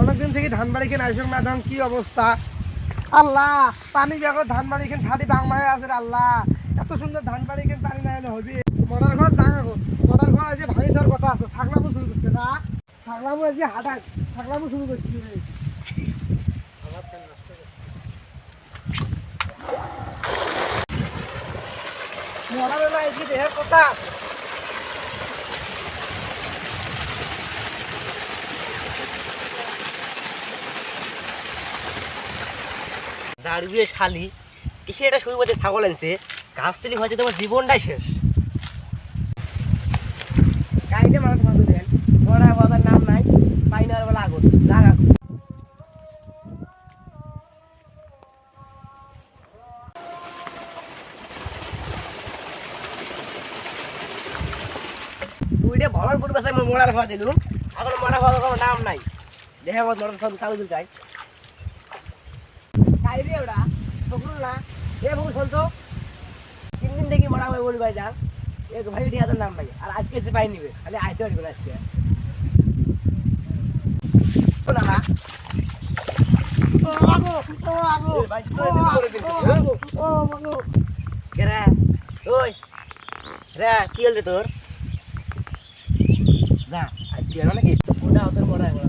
অনেকদিন থেকে ধান বাড়ি কেন আসবে না ধান কি অবস্থা? আল্লাহ, পানি ধান বাড়ি কেন খাটি বাংলা হয়ে আছে আল্লাহ। এত সুন্দর ধান বাড়ি কেন পানি না হলে হবে। মরার ঘর ঘর মরার ঘর আজকে ভাঙি দেওয়ার কথা আছে, থাকলামও শুরু করছে না। থাকলামও আজকে হাঁটা থাকলামও শুরু করছি। মরার এলা আজকে দেহের কথা। দাঁড়িয়ে শালি কিসে এটা শুরু করতে ছাগল আনছে, গাছ তুলি হয়েছে, তোমার জীবনটাই শেষ। গাড়িতে মানুষ নাম নাই বেলা মরার খাওয়া দিলুম। এখন মরা খাওয়া নাম নাই। দেখে আমার মরার সব চালু দিল রে ওরা। বকুল না এ বকুল শুনতো তিন দিন দেখি মরা হয়ে বলি ভাই যান এক ভাই আছে নাম নাই। আর আজকে যে পাই নিবে খালি আইতে পারবে না আজকে। ভাই, কে রে? কি হল তোর? না আজকে কি ওটা ওদের মরা গেল।